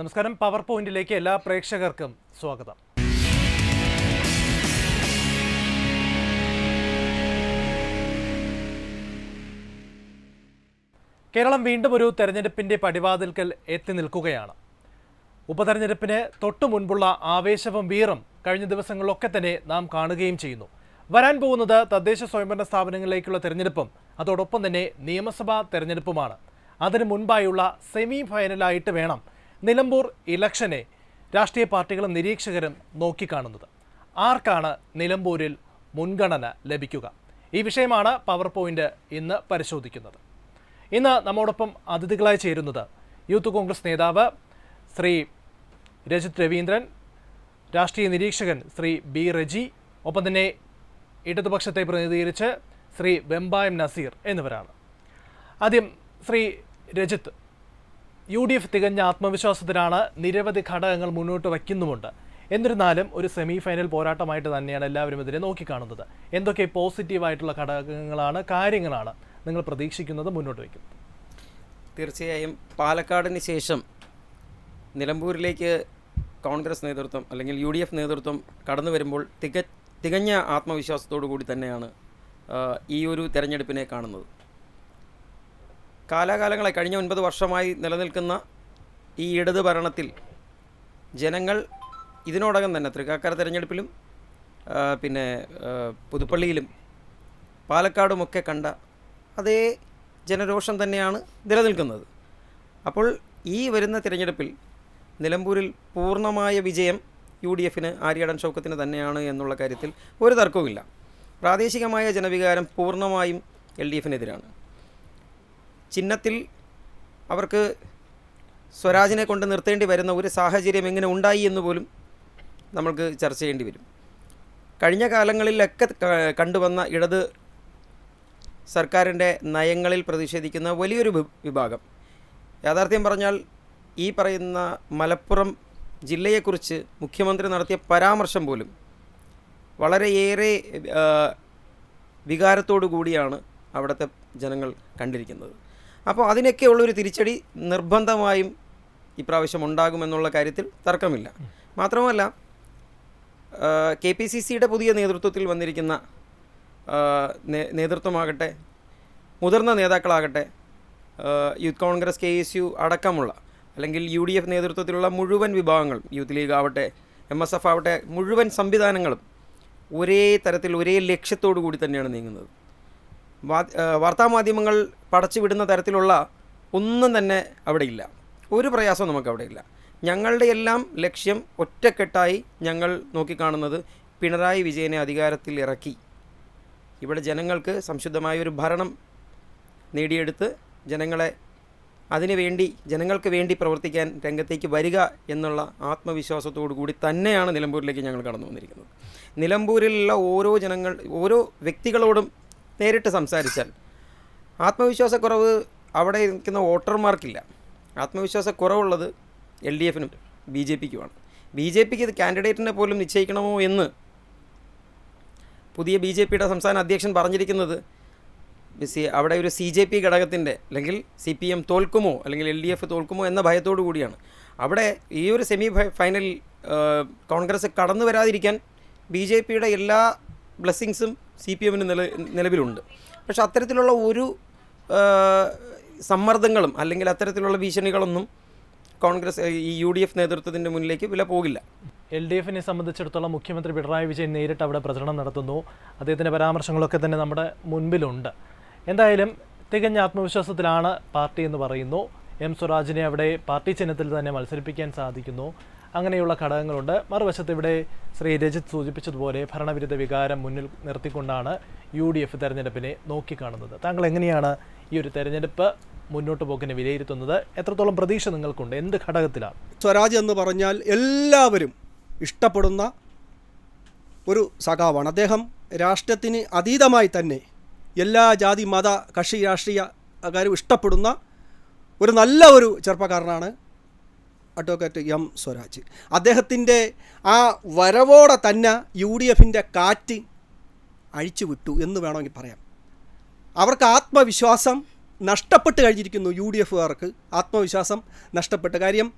നമസ്കാരം. പവർ പോയിന്റിലേക്ക് എല്ലാ പ്രേക്ഷകർക്കും സ്വാഗതം. കേരളം വീണ്ടും ഒരു തെരഞ്ഞെടുപ്പിന്റെ പടിവാതിൽക്കൽ എത്തി നിൽക്കുകയാണ്. ഉപതെരഞ്ഞെടുപ്പിന് തൊട്ടു മുൻപുള്ള ആവേശവും വീറും കഴിഞ്ഞ ദിവസങ്ങളിലൊക്കെ തന്നെ നാം കാണുകയും ചെയ്യുന്നു. വരാൻ പോകുന്നത് തദ്ദേശ സ്വയംഭരണ സ്ഥാപനങ്ങളിലേക്കുള്ള തെരഞ്ഞെടുപ്പും അതോടൊപ്പം തന്നെ നിയമസഭാ തെരഞ്ഞെടുപ്പുമാണ്. അതിനു മുൻപായുള്ള സെമി ഫൈനലായിട്ട് വേണം നിലമ്പൂർ ഇലക്ഷനെ രാഷ്ട്രീയ പാർട്ടികളും നിരീക്ഷകരും നോക്കിക്കാണുന്നത്. ആർക്കാണ് നിലമ്പൂരിൽ മുൻഗണന ലഭിക്കുക? ഈ വിഷയമാണ് പവർ പോയിന്റ് ഇന്ന് പരിശോധിക്കുന്നത്. ഇന്ന് നമ്മോടൊപ്പം അതിഥികളായി ചേരുന്നത് യൂത്ത് കോൺഗ്രസ് നേതാവ് ശ്രീ രജിത് രവീന്ദ്രൻ രാഷ്ട്രീയ നിരീക്ഷകൻ ശ്രീ ബി റജി ഒപ്പം തന്നെ ഇടതുപക്ഷത്തെ പ്രതിനിധീകരിച്ച് ശ്രീ വെമ്പായം നസീർ എന്നിവരാണ്. ആദ്യം Shri Rajith U D F തികഞ്ഞ ആത്മവിശ്വാസത്തിലാണ് നിരവധി ഘടകങ്ങൾ മുന്നോട്ട് വയ്ക്കുന്നുമുണ്ട്. എന്നിരുന്നാലും ഒരു സെമി ഫൈനൽ പോരാട്ടമായിട്ട് തന്നെയാണ് എല്ലാവരും ഇതിനെ നോക്കിക്കാണുന്നത്. എന്തൊക്കെ പോസിറ്റീവായിട്ടുള്ള ഘടകങ്ങളാണ് കാര്യങ്ങളാണ് നിങ്ങൾ പ്രതീക്ഷിക്കുന്നത് മുന്നോട്ട് വയ്ക്കുന്നത് തീർച്ചയായും പാലക്കാടിന് ശേഷം നിലമ്പൂരിലേക്ക് കോൺഗ്രസ് നേതൃത്വം അല്ലെങ്കിൽ യു ഡി എഫ് നേതൃത്വം കടന്നു വരുമ്പോൾ തിക തികഞ്ഞ ആത്മവിശ്വാസത്തോടു കൂടി തന്നെയാണ് ഈ ഒരു തെരഞ്ഞെടുപ്പിനെ കാണുന്നത്. കാലാകാലങ്ങളായി കഴിഞ്ഞ ഒൻപത് വർഷമായി നിലനിൽക്കുന്ന ഈ ഇടത് ഭരണത്തിൽ ജനങ്ങൾ ഇതിനോടകം തന്നെ തൃക്കാക്കര തിരഞ്ഞെടുപ്പിലും പിന്നെ പുതുപ്പള്ളിയിലും പാലക്കാടുമൊക്കെ കണ്ട അതേ ജനരോഷം തന്നെയാണ് നിലനിൽക്കുന്നത്. അപ്പോൾ ഈ വരുന്ന തിരഞ്ഞെടുപ്പിൽ നിലമ്പൂരിൽ പൂർണമായ വിജയം യു ഡി എഫിന് ആര്യാടൻ ഷൗക്കത്തിന് തന്നെയാണ് എന്നുള്ള കാര്യത്തിൽ ഒരു തർക്കവുമില്ല. പ്രാദേശികമായ ജനവികാരം പൂർണമായും എൽ ഡി എഫിനെതിരാണ്. ചിഹ്നത്തിൽ അവർക്ക് സ്വരാജിനെ കൊണ്ട് നിർത്തേണ്ടി വരുന്ന ഒരു സാഹചര്യം എങ്ങനെ ഉണ്ടായി എന്ന് പോലും നമ്മൾക്ക് ചർച്ച ചെയ്യേണ്ടി വരും. കഴിഞ്ഞ കാലങ്ങളിലൊക്കെ കണ്ടുവന്ന ഇടത് സർക്കാരിന്റെ നയങ്ങളിൽ പ്രതിഷേധിക്കുന്ന വലിയൊരു വിഭാഗം. യാഥാർത്ഥ്യം പറഞ്ഞാൽ ഈ പറയുന്ന മലപ്പുറം ജില്ലയെക്കുറിച്ച് മുഖ്യമന്ത്രി നടത്തിയ പരാമർശം പോലും വളരെയേറെ വികാരത്തോടു കൂടിയാണ് അവിടുത്തെ ജനങ്ങൾ കണ്ടിരിക്കുന്നത്. അപ്പോൾ അതിനൊക്കെ ഉള്ളൊരു തിരിച്ചടി നിർബന്ധമായും ഇപ്രാവശ്യം ഉണ്ടാകുമെന്നുള്ള കാര്യത്തിൽ തർക്കമില്ല. മാത്രമല്ല കെ പി സി സിയുടെ പുതിയ നേതൃത്വത്തിൽ വന്നിരിക്കുന്ന നേതൃത്വമാകട്ടെ മുതിർന്ന നേതാക്കളാകട്ടെ youth Congress K S U അടക്കമുള്ള അല്ലെങ്കിൽ യു ഡി എഫ് നേതൃത്വത്തിലുള്ള മുഴുവൻ വിഭാഗങ്ങളും യൂത്ത് ലീഗ് ആവട്ടെ എം എസ് എഫ് ആവട്ടെ മുഴുവൻ സംവിധാനങ്ങളും ഒരേ തരത്തിൽ ഒരേ ലക്ഷ്യത്തോടു കൂടി തന്നെയാണ് നീങ്ങുന്നത്. വാർത്താമാധ്യമങ്ങൾ പടച്ചുവിടുന്ന തരത്തിലുള്ള ഒന്നും തന്നെ അവിടെ ഇല്ല ഒരു പ്രയാസവും നമുക്ക് അവിടെ ഇല്ല ഞങ്ങളുടെ എല്ലാം ലക്ഷ്യം ഒറ്റക്കെട്ടായി ഞങ്ങൾ നോക്കിക്കാണുന്നത് പിണറായി വിജയനെ അധികാരത്തിൽ ഇറക്കി. ഇവിടെ ജനങ്ങൾക്ക് സംശുദ്ധമായ ഒരു ഭരണം നേടിയെടുത്ത് ജനങ്ങളെ അതിനുവേണ്ടി ജനങ്ങൾക്ക് വേണ്ടി പ്രവർത്തിക്കാൻ രംഗത്തേക്ക് വരിക എന്നുള്ള ആത്മവിശ്വാസത്തോടു കൂടി തന്നെയാണ് നിലമ്പൂരിലേക്ക് ഞങ്ങൾ കടന്നു വന്നിരിക്കുന്നത്. നിലമ്പൂരിലുള്ള ഓരോ ജനങ്ങൾ ഓരോ വ്യക്തികളോടും നേരിട്ട് സംസാരിച്ചാൽ. ആത്മവിശ്വാസക്കുറവ് അവിടെ നിൽക്കുന്ന വോട്ടർമാർക്കില്ല. ആത്മവിശ്വാസക്കുറവുള്ളത് എൽ ഡി എഫിനും ബി ജെ പിക്കുമാണ്. ബി ജെ പിക്ക് ഇത് കാൻഡിഡേറ്റിനെ പോലും നിശ്ചയിക്കണമോ എന്ന് പുതിയ ബി ജെ പിയുടെ സംസ്ഥാന അധ്യക്ഷൻ പറഞ്ഞിരിക്കുന്നത് സി അവിടെ ഒരു സി ജെ പി ഘടകത്തിന്റെ അല്ലെങ്കിൽ സി പി എം തോൽക്കുമോ അല്ലെങ്കിൽ എൽ ഡി എഫ് തോൽക്കുമോ എന്ന ഭയത്തോടു കൂടിയാണ്. അവിടെ ഈ ഒരു സെമി ഫൈനൽ കോൺഗ്രസ് കടന്നു വരാതിരിക്കാൻ ബി ജെ പിയുടെ എല്ലാ ബ്ലെസ്സിങ്സും സി പി എമ്മിന് നില നിലവിലുണ്ട്. പക്ഷെ അത്തരത്തിലുള്ള ഒരു സമ്മർദ്ദങ്ങളും അല്ലെങ്കിൽ അത്തരത്തിലുള്ള ഭീഷണികളൊന്നും കോൺഗ്രസ് ഈ യു ഡി എഫ് നേതൃത്വത്തിന്റെ മുന്നിലേക്ക് വില പോകില്ല. എൽ ഡി എഫിനെ സംബന്ധിച്ചിടത്തോളം മുഖ്യമന്ത്രി പിണറായി വിജയൻ നേരിട്ട് അവിടെ പ്രചരണം നടത്തുന്നു. അദ്ദേഹത്തിന്റെ പരാമർശങ്ങളൊക്കെ തന്നെ നമ്മുടെ മുൻപിലുണ്ട്. എന്തായാലും തികഞ്ഞ ആത്മവിശ്വാസത്തിലാണ് പാർട്ടി എന്ന് പറയുന്നു. എം സ്വരാജിനെ അവിടെ പാർട്ടി ചിഹ്നത്തിൽ തന്നെ മത്സരിപ്പിക്കാൻ സാധിക്കുന്നു. അങ്ങനെയുള്ള ഘടകങ്ങളുണ്ട്. മറുവശത്ത് ഇവിടെ ശ്രീ രജിത് സൂചിപ്പിച്ചതുപോലെ ഭരണവിരുദ്ധ വികാരം മുന്നിൽ നിർത്തിക്കൊണ്ടാണ് യു ഡി എഫ് തെരഞ്ഞെടുപ്പിനെ നോക്കിക്കാണുന്നത്. താങ്കൾ എങ്ങനെയാണ് ഈ ഒരു തെരഞ്ഞെടുപ്പ് മുന്നോട്ട് പോക്കിനെ വിലയിരുത്തുന്നത്? എത്രത്തോളം പ്രതീക്ഷ നിങ്ങൾക്കുണ്ട്? എന്ത് ഘടകത്തിലാണ്? സ്വരാജ് എന്ന് പറഞ്ഞാൽ എല്ലാവരും ഇഷ്ടപ്പെടുന്ന ഒരു സഖാവാണ്. അദ്ദേഹം രാഷ്ട്രത്തിന് അതീതമായി തന്നെ എല്ലാ ജാതി മത കക്ഷി രാഷ്ട്രീയക്കാരും ഇഷ്ടപ്പെടുന്ന ഒരു നല്ല ഒരു ചെറുപ്പക്കാരനാണ് അഡ്വക്കേറ്റ് എം സ്വരാജ്. അദ്ദേഹത്തിന്റെ ആ വരവോടെ തന്നെ യു ഡി എഫിന്റെ കാറ്റ് അഴിച്ചു വിട്ടു എന്ന് വേണമെങ്കിൽ പറയാം. അവർക്ക് ആത്മവിശ്വാസം നഷ്ടപ്പെട്ട് കഴിഞ്ഞിരിക്കുന്നു യു ഡി എഫുകാർക്ക്. ആത്മവിശ്വാസം നഷ്ടപ്പെട്ട് കാര്യം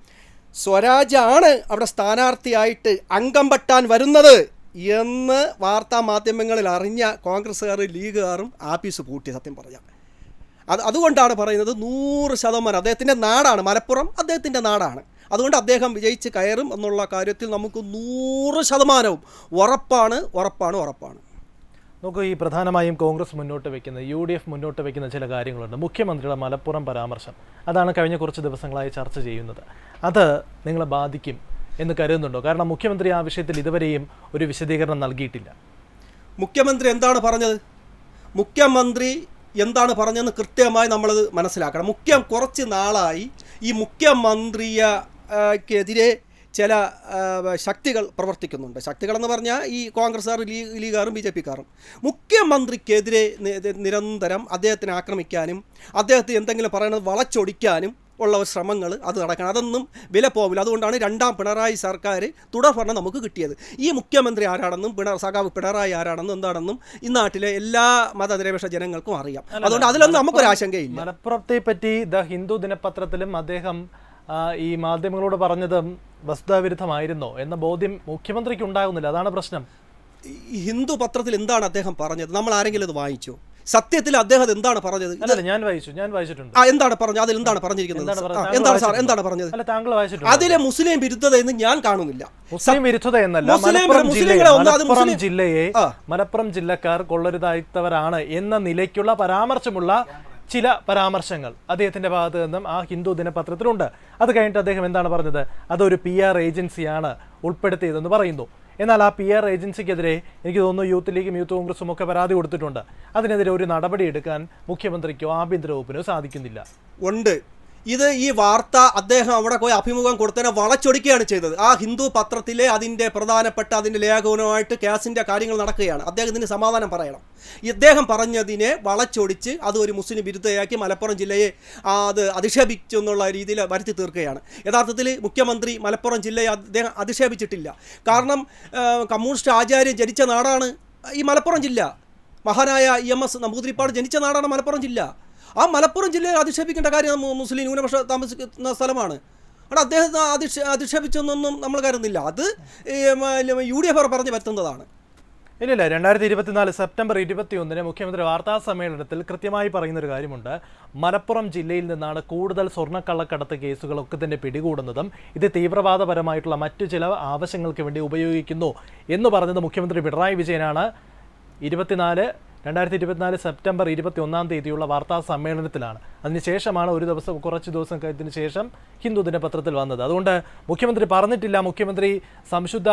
സ്വരാജാണ് അവിടെ സ്ഥാനാർത്ഥിയായിട്ട് അംഗം പറ്റാൻ വരുന്നത് എന്ന് വാർത്താ മാധ്യമങ്ങളിൽ അറിഞ്ഞ കോൺഗ്രസ്സുകാർ ലീഗുകാരും ആപ്പീസ് പൂട്ടി സത്യം പറയാം അത് അതുകൊണ്ടാണ് പറയുന്നത് നൂറ് ശതമാനം. അദ്ദേഹത്തിന്റെ നാടാണ് മലപ്പുറം അദ്ദേഹത്തിന്റെ നാടാണ്. അതുകൊണ്ട് അദ്ദേഹം വിജയിച്ച് കയറും എന്നുള്ള കാര്യത്തിൽ നമുക്ക് നൂറ് ശതമാനവും ഉറപ്പാണ് ഉറപ്പാണ് ഉറപ്പാണ്. നമുക്ക് ഈ പ്രധാനമായും കോൺഗ്രസ് മുന്നോട്ട് വെക്കുന്ന യു ഡി എഫ് മുന്നോട്ട് വെക്കുന്ന ചില കാര്യങ്ങളുണ്ട്. മുഖ്യമന്ത്രിയുടെ മലപ്പുറം പരാമർശം. അതാണ് കഴിഞ്ഞ കുറച്ച് ദിവസങ്ങളായി ചർച്ച ചെയ്യുന്നത്. അത് നിങ്ങളെ ബാധിക്കും എന്ന് കരുതുന്നുണ്ടോ? കാരണം മുഖ്യമന്ത്രി ആ വിഷയത്തിൽ ഇതുവരെയും ഒരു വിശദീകരണം നൽകിയിട്ടില്ല. മുഖ്യമന്ത്രി എന്താണ് പറഞ്ഞത്? മുഖ്യമന്ത്രി എന്താണ് പറഞ്ഞതെന്ന് കൃത്യമായി നമ്മളത് മനസ്സിലാക്കണം. മുഖ്യം കുറച്ച് നാളായി ഈ മുഖ്യമന്ത്രിയെതിരെ ചില ശക്തികൾ പ്രവർത്തിക്കുന്നുണ്ട്. ശക്തികളെന്ന് പറഞ്ഞാൽ ഈ കോൺഗ്രസ്സുകാർ ലീഗ് ലീഗുകാരും ബി ജെ പിക്കാരും. മുഖ്യമന്ത്രിക്കെതിരെ നിരന്തരം അദ്ദേഹത്തിനെ ആക്രമിക്കാനും അദ്ദേഹത്തെ എന്തെങ്കിലും പറയുന്നത് വളച്ചൊടിക്കാനും ഉള്ള ശ്രമങ്ങൾ അത് നടക്കണം. അതൊന്നും വില പോവില്ല. അതുകൊണ്ടാണ് രണ്ടാം പിണറായി സർക്കാർ തുടർഭരണം നമുക്ക് കിട്ടിയത്. ഈ മുഖ്യമന്ത്രി ആരാണെന്നും പിണ സഖാവ് പിണറായി ആരാണെന്നും എന്താണെന്നും ഈ നാട്ടിലെ എല്ലാ മതനിരപേക്ഷ ജനങ്ങൾക്കും അറിയാം. അതുകൊണ്ട് അതിലൊന്നും നമുക്കൊരാശങ്കയില്ല മലപ്പുറത്തെ പറ്റി ദ ഹിന്ദു ദിനപത്രത്തിലും അദ്ദേഹം ഈ മാധ്യമങ്ങളോട് പറഞ്ഞത് വസ്തുതാവിരുദ്ധമായിരുന്നോ എന്ന ബോധ്യം മുഖ്യമന്ത്രിക്ക് ഉണ്ടാകുന്നില്ല അതാണ് പ്രശ്നം. ഹിന്ദു പത്രത്തിൽ എന്താണ് അദ്ദേഹം പറഞ്ഞത്? നമ്മൾ ആരെങ്കിലും അത് വായിച്ചു? സത്യത്തിൽ അദ്ദേഹം എന്താണ് പറഞ്ഞത്? ഞാൻ വായിച്ചു ഞാൻ വായിച്ചിട്ടുണ്ട്. എന്താണ് പറഞ്ഞത്? അതിൽ എന്താണ് പറഞ്ഞിരിക്കുന്നത്? എന്താണ് സാർ? എന്താണ് പറഞ്ഞത്? അല്ല താങ്കൾ വായിച്ചിട്ടുണ്ട്? അതിലെ മുസ്ലിം വിരുദ്ധത എന്ന് ഞാൻ കാണുന്നില്ല. മുസ്ലിം വിരുദ്ധത എന്നല്ല മുസ്ലിം- ജില്ലയെ. മലപ്പുറം ജില്ലക്കാർ കൊള്ളരുതായിത്തവരാണ് എന്ന നിലയ്ക്കുള്ള പരാമർശമുള്ള ചില പരാമർശങ്ങൾ അദ്ദേഹത്തിന്റെ ഭാഗത്ത് നിന്നും ആ ഹിന്ദു ദിനപത്രത്തിലുണ്ട്. അത് കഴിഞ്ഞിട്ട് അദ്ദേഹം എന്താണ് പറഞ്ഞത്? അതൊരു പി ആർ ഏജൻസിയാണ് ഉൾപ്പെടുത്തിയതെന്ന് പറയുന്നു. എന്നാൽ ആ പി ആർ ഏജൻസിക്കെതിരെ എനിക്ക് തോന്നുന്നു യൂത്ത് ലീഗും യൂത്ത് കോൺഗ്രസും ഒക്കെ പരാതി കൊടുത്തിട്ടുണ്ട്. അതിനെതിരെ ഒരു നടപടി എടുക്കാൻ മുഖ്യമന്ത്രിക്കോ ആഭ്യന്തര വകുപ്പിനോ സാധിക്കുന്നില്ല. ഉണ്ട്. ഇത് ഈ വാർത്ത അദ്ദേഹം അവിടെ പോയി അഭിമുഖം കൊടുത്തതിനെ വളച്ചൊടിക്കുകയാണ് ചെയ്തത്. ആ ഹിന്ദു പത്രത്തിലെ അതിന്റെ പ്രധാനപ്പെട്ട അതിന്റെ ലേഖനവുമായിട്ട് കേസിന്റെ കാര്യങ്ങൾ നടക്കുകയാണ്. അദ്ദേഹത്തിന് സമാധാനം പറയണം. ഇദ്ദേഹം പറഞ്ഞതിനെ വളച്ചൊടിച്ച് അത് ഒരു മുസ്ലിം വിരുദ്ധയാക്കി മലപ്പുറം ജില്ലയെ അത് അധിക്ഷേപിച്ചു എന്നുള്ള രീതിയിൽ വരുത്തി തീർക്കുകയാണ്. യഥാർത്ഥത്തിൽ മുഖ്യമന്ത്രി മലപ്പുറം ജില്ലയെ അദ്ദേഹം അധിക്ഷേപിച്ചിട്ടില്ല. കാരണം കമ്മ്യൂണിസ്റ്റ് ആചാര്യൻ ജനിച്ച നാടാണ് ഈ മലപ്പുറം ജില്ല. മഹാനായ ഇ എം എസ് നമ്പൂതിരിപ്പാട് ജനിച്ച നാടാണ് മലപ്പുറം ജില്ല. ആ മലപ്പുറം ജില്ലയിൽ അധിക്ഷേപിക്കേണ്ട കാര്യം മുസ്ലിം ന്യൂനപക്ഷ താമസിക്കുന്ന സ്ഥലമാണ്. അവിടെ അദ്ദേഹം അധിക്ഷ അധിക്ഷേപിച്ചൊന്നും നമ്മൾ കരുതുന്നില്ല. അത് യു ഡി എഫ് പറഞ്ഞ് വരുത്തുന്നതാണ്. ഇല്ലില്ല രണ്ടായിരത്തി ഇരുപത്തിനാല് സെപ്റ്റംബർ ഇരുപത്തിയൊന്നിന് മുഖ്യമന്ത്രി വാർത്താ സമ്മേളനത്തിൽ കൃത്യമായി പറയുന്നൊരു കാര്യമുണ്ട്. മലപ്പുറം ജില്ലയിൽ നിന്നാണ് കൂടുതൽ സ്വർണക്കള്ളക്കടത്ത് കേസുകളൊക്കെ തന്നെ പിടികൂടുന്നതും ഇത് തീവ്രവാദപരമായിട്ടുള്ള മറ്റു ചില ആവശ്യങ്ങൾക്ക് വേണ്ടി ഉപയോഗിക്കുന്നു എന്ന് പറഞ്ഞത് മുഖ്യമന്ത്രി പിണറായി വിജയനാണ്. ഇരുപത്തിനാല് രണ്ടായിരത്തി ഇരുപത്തിനാല് സെപ്റ്റംബർ ഇരുപത്തി ഒന്നാം തീയതിയുള്ള വാർത്താ സമ്മേളനത്തിലാണ്. അതിനുശേഷമാണ് ഒരു ദിവസം കുറച്ച് ദിവസം കഴിഞ്ഞതിന് ശേഷം ഹിന്ദു ദിനപത്രത്തിൽ വന്നത്. അതുകൊണ്ട് മുഖ്യമന്ത്രി പറഞ്ഞിട്ടില്ല. മുഖ്യമന്ത്രി സംശുദ്ധ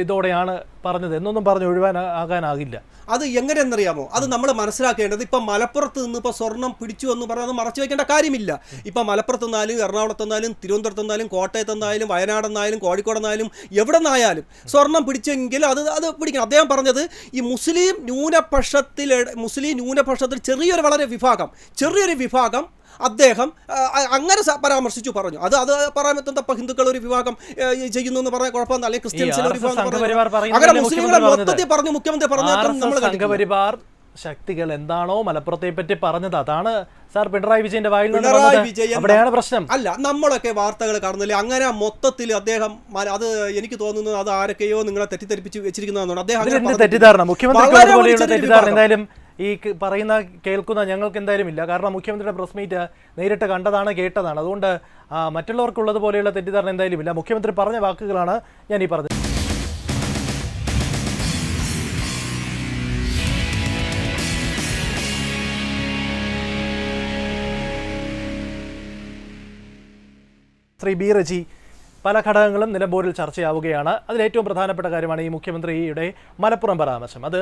ഇതോടെയാണ് പറഞ്ഞത്. എന്നൊന്നും പറഞ്ഞ് ഒഴിവാൻ ആകാനാകില്ല. അത് എങ്ങനെയെന്നറിയാമോ? അത് നമ്മൾ മനസ്സിലാക്കേണ്ടത് ഇപ്പം മലപ്പുറത്ത് നിന്ന് ഇപ്പോൾ സ്വർണം പിടിച്ചു എന്ന് പറയുന്നത് മറച്ചു വെക്കേണ്ട കാര്യമില്ല. ഇപ്പം മലപ്പുറത്ത് നിന്നാലും എറണാകുളത്ത് നിന്നാലും തിരുവനന്തപുരത്ത് നിന്നാലും കോട്ടയത്ത് നിന്നാലും വയനാട് നിന്നാലും കോഴിക്കോട് നിന്നാലും എവിടെ നിന്നായാലും സ്വർണം പിടിച്ചെങ്കിൽ അത് അത് പിടിക്കണം. അദ്ദേഹം പറഞ്ഞത് ഈ മുസ്ലിം ന്യൂനപക്ഷത്തിൽ മുസ്ലിം ന്യൂനപക്ഷത്തിൽ ചെറിയൊരു വളരെ വിഭാഗം ചെറിയൊരു വിഭാഗം അദ്ദേഹം ആ, അങ്ങനെ പരാമർശിച്ചു പറഞ്ഞു. അത് അത് പറയാൻ തപ്പ ഹിന്ദുക്കൾ ഒരു വിഭാഗം ചെയ്യുന്നു എന്ന് പറഞ്ഞാൽ കുഴപ്പമില്ല അല്ലെങ്കിൽ ക്രിസ്ത്യൻസിൽ ഒരു വിഭാഗം അങ്ങനെ മുസ്ലിങ്ങളെ മുഖ്യമന്ത്രി മൊത്തത്തിൽ പറഞ്ഞു മുഖ്യമന്ത്രി പറഞ്ഞു നമ്മൾ സംഘപരിവാർ ശക്തികൾ എന്താണോ മലപ്പുറത്തെ പറ്റി പറഞ്ഞത്. അതാണ് സാർ പിണറായി വിജയന്റെ വായിൽ പിണറായി. വിജയൻ അവിടെയാണ് പ്രശ്നം. അല്ല നമ്മളൊക്കെ വാർത്തകൾ കാണുന്നില്ല? അങ്ങനെ മൊത്തത്തിൽ അദ്ദേഹം അത് എനിക്ക് തോന്നുന്നത് അത് ആരൊക്കെയോ നിങ്ങളെ തെറ്റിദ്ധരിപ്പിച്ച് വെച്ചിരിക്കുന്നതാണ് അദ്ദേഹം തെറ്റിദ്ധാരണ? തെറ്റിദ്ധാരണ എന്തായാലും ഈ പറയുന്ന കേൾക്കുന്ന ഞങ്ങൾക്ക് എന്തായാലും ഇല്ല. കാരണം മുഖ്യമന്ത്രിയുടെ പ്രസ് മീറ്റ് നേരിട്ട് കണ്ടതാണ് കേട്ടതാണ്. അതുകൊണ്ട് മറ്റുള്ളവർക്കുള്ളത് പോലെയുള്ള തെറ്റിദ്ധാരണ എന്തായാലും ഇല്ല. മുഖ്യമന്ത്രി പറഞ്ഞ വാക്കുകളാണ് ഞാൻ ഈ പറഞ്ഞത്. ശ്രീ ബി റജി പല ഘടകങ്ങളും നിലമ്പൂരിൽ ചർച്ചയാവുകയാണ്. അതിൽ ഏറ്റവും പ്രധാനപ്പെട്ട കാര്യമാണ് ഈ മുഖ്യമന്ത്രിയുടെ മലപ്പുറം പരാമർശം. അത്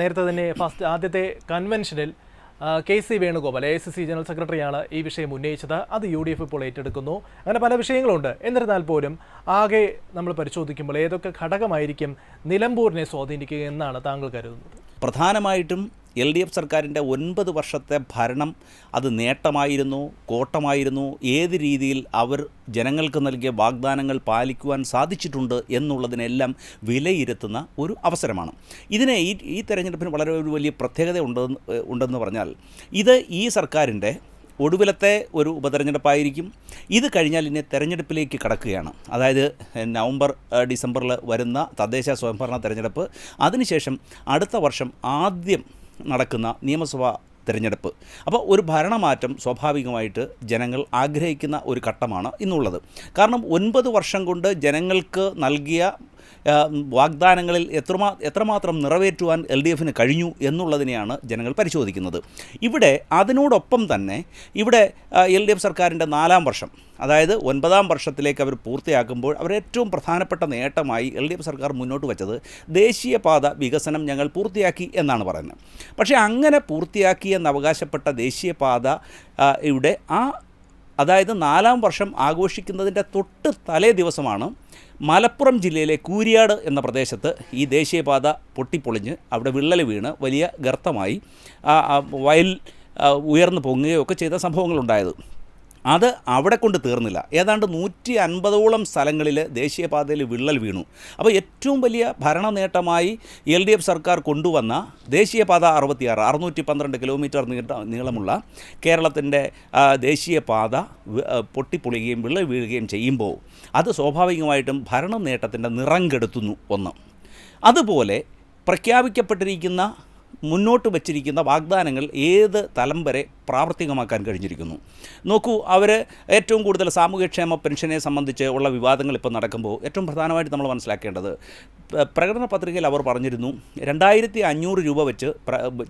നേരത്തെ തന്നെ ഫസ്റ്റ് ആദ്യത്തെ കൺവെൻഷനിൽ K C Venugopal A C C general സെക്രട്ടറിയാണ് ഈ വിഷയം ഉന്നയിച്ചത്. അത് യു ഡി എഫ് ഇപ്പോൾ ഏറ്റെടുക്കുന്നു. അങ്ങനെ പല വിഷയങ്ങളുണ്ട്. എന്നിരുന്നാൽ പോലും ആകെ നമ്മൾ പരിശോധിക്കുമ്പോൾ ഏതൊക്കെ ഘടകമായിരിക്കും നിലമ്പൂരിനെ സ്വാധീനിക്കുക എന്നാണ് താങ്കൾ കരുതുന്നത്? പ്രധാനമായിട്ടും എൽ ഡി എഫ് സർക്കാരിന്റെ ഒൻപത് വർഷത്തെ ഭരണം അത് നേട്ടമായിരുന്നു കോട്ടമായിരുന്നു. ഏത് രീതിയിൽ അവർ ജനങ്ങൾക്ക് നൽകിയ വാഗ്ദാനങ്ങൾ പാലിക്കുവാൻ സാധിച്ചിട്ടുണ്ട് എന്നുള്ളതിനെല്ലാം വിലയിരുത്തുന്ന ഒരു അവസരമാണ്. ഇതിനെ ഈ ഈ തെരഞ്ഞെടുപ്പിന് വളരെ ഒരു വലിയ പ്രത്യേകത ഉണ്ടെന്ന് ഉണ്ടെന്ന് പറഞ്ഞാൽ ഇത് ഈ സർക്കാരിന്റെ ഒടുവിലത്തെ ഒരു ഉപതെരഞ്ഞെടുപ്പായിരിക്കും. ഇത് കഴിഞ്ഞാൽ ഇനി തെരഞ്ഞെടുപ്പിലേക്ക് കടക്കുകയാണ്. അതായത് നവംബർ ഡിസംബറിൽ വരുന്ന തദ്ദേശ സ്വയംഭരണ തെരഞ്ഞെടുപ്പ്. അതിനുശേഷം അടുത്ത വർഷം ആദ്യം നടക്കുന്ന നിയമസഭാ തിരഞ്ഞെടുപ്പ്. അപ്പോൾ ഒരു ഭരണമാറ്റം സ്വാഭാവികമായിട്ട് ജനങ്ങൾ ആഗ്രഹിക്കുന്ന ഒരു ഘട്ടമാണ് ഇന്നുള്ളത്. കാരണം ഒൻപത് വർഷം കൊണ്ട് ജനങ്ങൾക്ക് നൽകിയ വാഗ്ദാനങ്ങളിൽ എത്രമാ എത്രമാത്രം നിറവേറ്റുവാൻ എൽ ഡി എഫിന് കഴിഞ്ഞു എന്നുള്ളതിനെയാണ് ജനങ്ങൾ പരിശോധിക്കുന്നത്. ഇവിടെ അതിനോടൊപ്പം തന്നെ ഇവിടെ എൽ ഡി എഫ് സർക്കാരിന്റെ നാലാം വർഷം അതായത് ഒൻപതാം വർഷത്തിലേക്ക് അവർ പൂർത്തിയാക്കുമ്പോൾ അവർ ഏറ്റവും പ്രധാനപ്പെട്ട നേട്ടമായി എൽ ഡി എഫ് സർക്കാർ മുന്നോട്ട് വച്ചത് ദേശീയപാത വികസനം ഞങ്ങൾ പൂർത്തിയാക്കി എന്നാണ് പറയുന്നത്. പക്ഷേ അങ്ങനെ പൂർത്തിയാക്കി എന്ന് അവകാശപ്പെട്ട ദേശീയപാത ഇവിടെ ആ അതായത് നാലാം വർഷം ആഘോഷിക്കുന്നതിന്റെ തൊട്ട് തലേ ദിവസമാണ് മലപ്പുറം ജില്ലയിലെ കൂരിയാട് എന്ന പ്രദേശത്ത് ഈ ദേശീയപാത പൊട്ടിപ്പൊളിഞ്ഞ് അവിടെ വിള്ളൽ വീണ് വലിയ ഗർത്തമായി വയൽ ഉയർന്നു പൊങ്ങുകയോ ഒക്കെ ചെയ്ത സംഭവങ്ങളുണ്ടായത്. അത് അവിടെ കൊണ്ട് തീർന്നില്ല. ഏതാണ്ട് നൂറ്റി അൻപതോളം സ്ഥലങ്ങളിൽ ദേശീയപാതയിൽ വിള്ളൽ വീണു. അപ്പോൾ ഏറ്റവും വലിയ ഭരണ നേട്ടമായി എൽ ഡി എഫ് സർക്കാർ കൊണ്ടുവന്ന ദേശീയപാത അറുപത്തിയാറ് അറുന്നൂറ്റി പന്ത്രണ്ട് കിലോമീറ്റർ നീട്ട നീളമുള്ള കേരളത്തിന്റെ ദേശീയപാത പൊട്ടിപ്പൊളിയുകയും വിള്ളൽ വീഴുകയും ചെയ്യുമ്പോൾ അത് സ്വാഭാവികമായിട്ടും ഭരണ നേട്ടത്തിന്റെ നിറം കെടുത്തുന്നു ഒന്ന്. അതുപോലെ പ്രഖ്യാപിക്കപ്പെട്ടിരിക്കുന്ന മുന്നോട്ട് വച്ചിരിക്കുന്ന വാഗ്ദാനങ്ങൾ ഏത് തലം വരെ പ്രാവർത്തികമാക്കാൻ കഴിഞ്ഞിരിക്കുന്നു. നോക്കൂ അവർ ഏറ്റവും കൂടുതൽ സാമൂഹ്യക്ഷേമ പെൻഷനെ സംബന്ധിച്ച് ഉള്ള വിവാദങ്ങൾ ഇപ്പോൾ നടക്കുമ്പോൾ ഏറ്റവും പ്രധാനമായിട്ട് നമ്മൾ മനസ്സിലാക്കേണ്ടത് പ്രകടന പത്രികയിൽ അവർ പറഞ്ഞിരുന്നു രണ്ടായിരത്തി അഞ്ഞൂറ് രൂപ വെച്ച്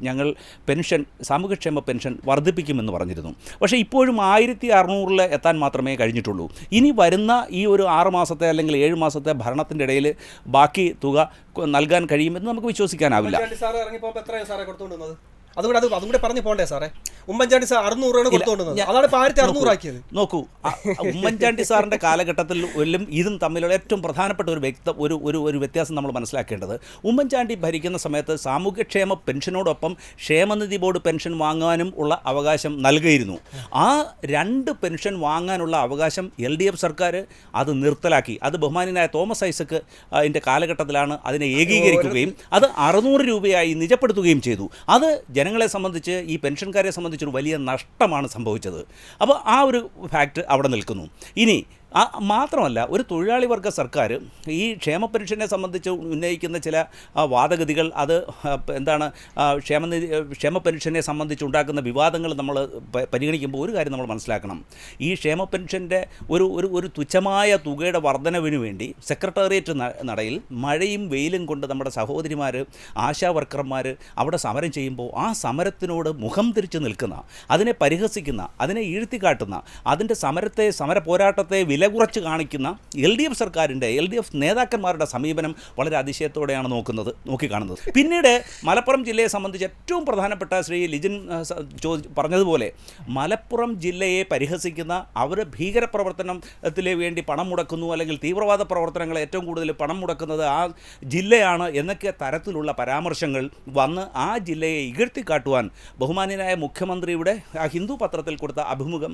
ഞങ്ങൾ പെൻഷൻ സാമൂഹ്യക്ഷേമ പെൻഷൻ വർദ്ധിപ്പിക്കുമെന്ന് പറഞ്ഞിരുന്നു. പക്ഷേ ഇപ്പോഴും ആയിരത്തി അറുന്നൂറിൽ എത്താൻ മാത്രമേ കഴിഞ്ഞിട്ടുള്ളൂ. ഇനി വരുന്ന ഈ ഒരു ആറ് മാസത്തെ അല്ലെങ്കിൽ ഏഴ് മാസത്തെ ഭരണത്തിന്റെ ഇടയിൽ ബാക്കി തുക നൽകാൻ കഴിയുമെന്ന് നമുക്ക് വിശ്വസിക്കാനാവില്ല. അതുകൂടെ അത് അതും കൂടെ പറഞ്ഞു പോണ്ടേ സാറേ? ഉമ്മൻചാണ്ടി സാർ അറുന്നൂറാണ് കൊടുത്തോണ്ടത്. അതാണ് ഇപ്പോൾ ആയിരത്തി അറുന്നൂറ് ആക്കിയത് നോക്കൂ ഉമ്മൻചാണ്ടി സാറിന്റെ കാലഘട്ടത്തിൽ ഒല്ലും ഇതും തമ്മിലുള്ള ഏറ്റവും പ്രധാനപ്പെട്ട ഒരു വ്യക്ത ഒരു ഒരു ഒരു വ്യത്യാസം നമ്മൾ മനസ്സിലാക്കേണ്ടത്. ഉമ്മൻചാണ്ടി ഭരിക്കുന്ന സമയത്ത് സാമൂഹ്യക്ഷേമ പെൻഷനോടൊപ്പം ക്ഷേമനിധി ബോർഡ് പെൻഷൻ വാങ്ങാനും ഉള്ള അവകാശം നൽകിയിരുന്നു. ആ രണ്ട് പെൻഷൻ വാങ്ങാനുള്ള അവകാശം എൽ ഡി എഫ് സർക്കാർ അത് നിർത്തലാക്കി. അത് ബഹുമാനായ തോമസ് ഐസക്ക് അതിന്റെ കാലഘട്ടത്തിലാണ് അതിനെ ഏകീകരിക്കുകയും അത് അറുന്നൂറ് രൂപയായി നിജപ്പെടുത്തുകയും ചെയ്തു. അത് ജനങ്ങളെ സംബന്ധിച്ച് ഈ പെൻഷൻകാരെ സംബന്ധിച്ചൊരു വലിയ നഷ്ടമാണ് സംഭവിച്ചത്. അപ്പോൾ ആ ഒരു ഫാക്ട് അവിടെ നിൽക്കുന്നു. ഇനി മാത്രമല്ല ഒരു തൊഴിലാളി വർഗ സർക്കാർ ഈ ക്ഷേമ പെൻഷനെ സംബന്ധിച്ച് ഉന്നയിക്കുന്ന ചില വാദഗതികൾ അത് എന്താണ് ക്ഷേമനിധി ക്ഷേമ പെൻഷനെ സംബന്ധിച്ച് ഉണ്ടാക്കുന്ന വിവാദങ്ങൾ നമ്മൾ പരിഗണിക്കുമ്പോൾ ഒരു കാര്യം നമ്മൾ മനസ്സിലാക്കണം. ഈ ക്ഷേമ പെൻഷന്റെ ഒരു ഒരു ഒരു തുച്ഛമായ തുകയുടെ വർധനവിന് വേണ്ടി സെക്രട്ടേറിയറ്റ് നടയിൽ മഴയും വെയിലും കൊണ്ട് നമ്മുടെ സഹോദരിമാർ ആശാ വർക്കർമാർ അവിടെ സമരം ചെയ്യുമ്പോൾ ആ സമരത്തിനോട് മുഖം തിരിച്ച് നിൽക്കുന്ന അതിനെ പരിഹസിക്കുന്ന അതിനെ ഈഴ്ത്തിക്കാട്ടുന്ന അതിന്റെ സമരത്തെ സമര പോരാട്ടത്തെ വില കുറച്ച് കാണിക്കുന്ന എൽ ഡി എഫ് സർക്കാരിന്റെ എൽ ഡി എഫ് നേതാക്കന്മാരുടെ സമീപനം വളരെ അതിശയത്തോടെയാണ് നോക്കുന്നത് നോക്കിക്കാണുന്നത്. പിന്നീട് മലപ്പുറം ജില്ലയെ സംബന്ധിച്ച് ഏറ്റവും പ്രധാനപ്പെട്ട ശ്രീ ലിജിൻ പറഞ്ഞതുപോലെ മലപ്പുറം ജില്ലയെ പരിഹസിക്കുന്ന അവർ ഭീകരപ്രവർത്തനത്തിൽ വേണ്ടി പണം മുടക്കുന്നു അല്ലെങ്കിൽ തീവ്രവാദ പ്രവർത്തനങ്ങൾ ഏറ്റവും കൂടുതൽ പണം മുടക്കുന്നത് ആ ജില്ലയാണ് എന്നൊക്കെ തരത്തിലുള്ള പരാമർശങ്ങൾ വന്ന് ആ ജില്ലയെ ഇകഴ്ത്തിക്കാട്ടുവാൻ ബഹുമാന്യനായ മുഖ്യമന്ത്രിയുടെ ആ ഹിന്ദു പത്രത്തിൽ കൊടുത്ത അഭിമുഖം